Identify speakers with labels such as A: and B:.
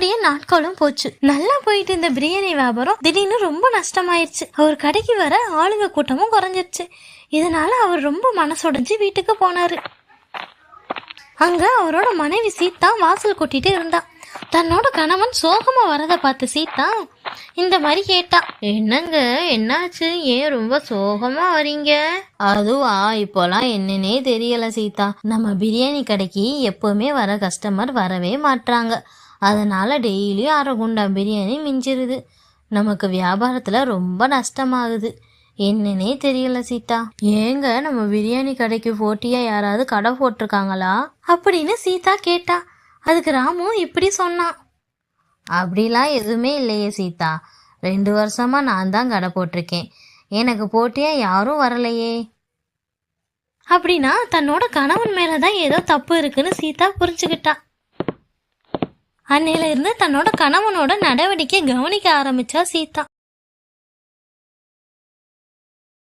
A: அப்படியே நாட்களும் போச்சு. நல்லா போயிட்டு இருந்த பிரியாணி வியாபாரம் திடீர்னு ரொம்ப நஷ்டமாயிருச்சு. அவர் கடைக்கு வர ஆளுங்க கூட்டமும் குறைஞ்சிருச்சு. இதனால அவர் ரொம்ப மனசுடைஞ்சு வீட்டுக்கு போனாரு. அங்க அவரோட மனைவி சீதா வாசல் கொட்டிட்டு இருந்தா. தன்னோட கணவன் சோகமா வரத பார்த்து சீதா இந்த மாதிரி கேட்டா. என்னங்க என்னாச்சு? ஏன் ரொம்ப சோகமா வரீங்க? அதுவா? இப்போலாம் என்னன்னே தெரியல சீதா. நம்ம பிரியாணி கடைக்கு எப்பவுமே வர கஸ்டமர் வரவே மாட்றாங்க. அதனால் டெய்லி அரை குண்டா பிரியாணி மிஞ்சிருது. நமக்கு வியாபாரத்தில் ரொம்ப நஷ்டமாகுது. என்னன்னே தெரியல சீதா. ஏங்க நம்ம பிரியாணி கடைக்கு போட்டியா யாராவது கடை போட்டிருக்காங்களா? அப்படின்னு சீதா கேட்டா. அதுக்கு ராமு இப்படி சொன்னான் அப்படிலாம் எதுவுமே இல்லையே சீதா. ரெண்டு வருஷமா நான் தான் கடை போட்டிருக்கேன். எனக்கு போட்டியா யாரும் வரலையே. அப்படின்னா தன்னோட கணவன் மேலதான் ஏதோ தப்பு இருக்குன்னு சீதா புரிஞ்சுக்கிட்டா. அன்னையில இருந்து தன்னோட கணவனோட நடவடிக்கை கவனிக்க ஆரம்பிச்சா சீதா.